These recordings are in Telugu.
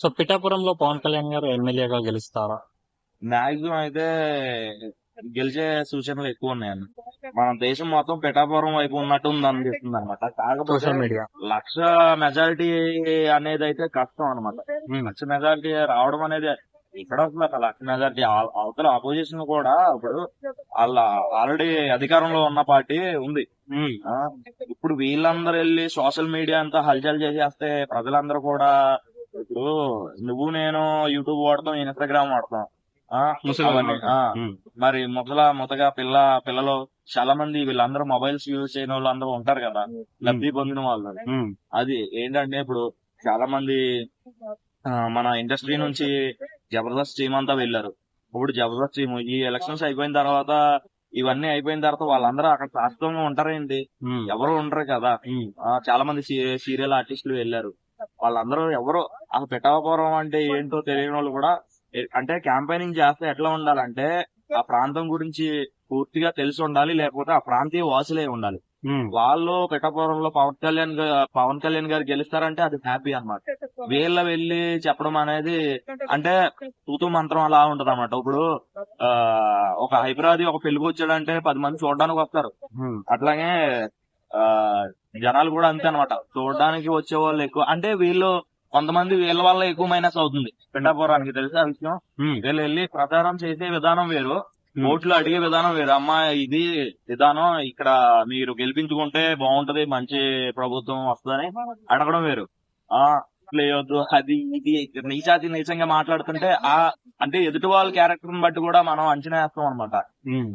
సో పిఠాపురంలో పవన్ కళ్యాణ్ గారు ఎమ్మెల్యేగా గెలుస్తారా? మాక్సిమం అయితే గెలిచే సూచనలు ఎక్కువ ఉన్నాయండి. మన దేశం మొత్తం పిఠాపురం వైపు ఉన్నట్టు ఉంది అనిపిస్తుంది అనమాట కాకపోతే సోషల్ మీడియా. లక్ష మెజారిటీ అనేది అయితే కష్టం అనమాట లక్ష మెజారిటీ రావడం అనేది ఇక్కడ వస్తుంది అసలు లక్ష మెజారిటీ. అవతల అపోజిషన్ కూడా ఇప్పుడు వాళ్ళ ఆల్రెడీ అధికారంలో ఉన్న పార్టీ ఉంది. ఇప్పుడు వీళ్ళందరూ వెళ్ళి సోషల్ మీడియా అంతా హల్చల్ చేసేస్తే ప్రజలందరూ కూడా నువ్వు నేను యూట్యూబ్ వాడతాం ఇన్స్టాగ్రామ్ వాడతాం. మరి ముసల ముతగా పిల్ల పిల్లలు చాలా మంది వీళ్ళందరూ మొబైల్స్ యూజ్ చేయని వాళ్ళు అందరూ ఉంటారు కదా. లబ్ధి పొందిన వాళ్ళు. అది ఏంటంటే ఇప్పుడు చాలా మంది మన ఇండస్ట్రీ నుంచి జబర్దస్త్ టీమ్ అంతా వెళ్ళారు. ఇప్పుడు జబర్దస్త్ టీమ్ ఈ ఎలక్షన్స్ అయిపోయిన తర్వాత ఇవన్నీ అయిపోయిన తర్వాత వాళ్ళందరూ అక్కడ శాశ్వతంగా ఉంటారేంటి? ఎవరు ఉండరు కదా. చాలా మంది సీరియల్ ఆర్టిస్టులు వెళ్ళారు. వాళ్ళందరూ ఎవరు అసలు పెట్టాపురం అంటే ఏంటో తెలియని వాళ్ళు కూడా అంటే క్యాంపెయినింగ్ చేస్తే ఎట్లా ఉండాలంటే ఆ ప్రాంతం గురించి పూర్తిగా తెలిసి ఉండాలి లేకపోతే ఆ ప్రాంతీయ వాసులే ఉండాలి. వాళ్ళు పిఠాపురంలో పవన్ కళ్యాణ్ పవన్ కళ్యాణ్ గారు గెలుస్తారంటే అది హ్యాపీ అన్నమాట. వీళ్ళ వెళ్ళి చెప్పడం అనేది అంటే తూతు మంత్రం అలా ఉంటది అనమాట ఇప్పుడు ఆ ఒక హైదరాబాద్ ఒక పెళ్ళికి వచ్చాడంటే పది మంది చూడడానికి వస్తారు. అట్లాగే ఆ జనాలు కూడా అంతే అనమాట చూడడానికి వచ్చే వాళ్ళు ఎక్కువ అంటే వీళ్ళు కొంతమంది వీళ్ళ వల్ల ఎక్కువ మైనస్ అవుతుంది. పిఠాపురానికి తెలుసా ఆ విషయం? వీళ్ళు వెళ్ళి ప్రచారం చేసే విధానం వేరు ఓట్లు అడిగే విధానం వేరు. అమ్మా ఇది విధానం ఇక్కడ మీరు గెలిపించుకుంటే బాగుంటది మంచి ప్రభుత్వం వస్తుందని అడగడం వేరు. ఆ లేవద్దు అది ఇది నీచాతి నీచంగా మాట్లాడుతుంటే ఆ అంటే ఎదుటి వాళ్ళ క్యారెక్టర్ బట్టి కూడా మనం అంచనా వేస్తాం అనమాట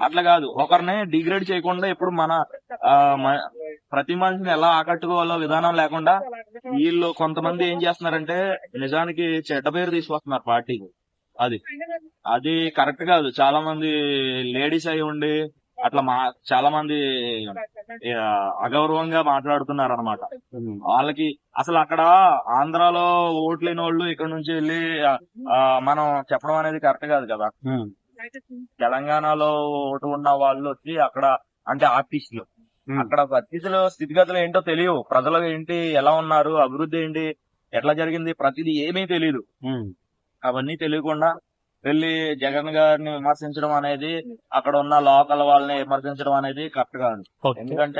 అట్లా కాదు ఒకరిని డిగ్రేడ్ చేయకుండా ఇప్పుడు మన ఆ, మ- ప్రతి మనిషిని ఎలా ఆకట్టుకోవాలో విధానం లేకుండా వీళ్ళు కొంతమంది ఏం చేస్తున్నారంటే నిజానికి చెడ్డ పేరు తీసుకొస్తున్నారు పార్టీకి అది. అది కరెక్ట్ కాదు. చాలా మంది లేడీస్ అయి ఉండి అట్లా మా చాలా మంది అగౌరవంగా మాట్లాడుతున్నారు అనమాట వాళ్ళకి అసలు అక్కడ ఆంధ్రాలో ఓట్లేని వాళ్ళు ఇక్కడ నుంచి వెళ్ళి మనం చెప్పడం అనేది కరెక్ట్ కాదు కదా. తెలంగాణలో ఓటు ఉన్న వాళ్ళు వచ్చి అక్కడ అంటే ఆర్టిస్టులు అక్కడ పరిస్థితులు స్థితిగతులు ఏంటో తెలియవు. ప్రజలు ఏంటి ఎలా ఉన్నారు అభివృద్ధి ఏంటి ఎట్లా జరిగింది ప్రతిదీ ఏమీ తెలియదు అవన్నీ తెలియకుండా వెళ్ళి జగన్ గారిని విమర్శించడం అనేది అక్కడ ఉన్న లోకల్ వాళ్ళని విమర్శించడం అనేది కరెక్ట్ కాదు. ఎందుకంటే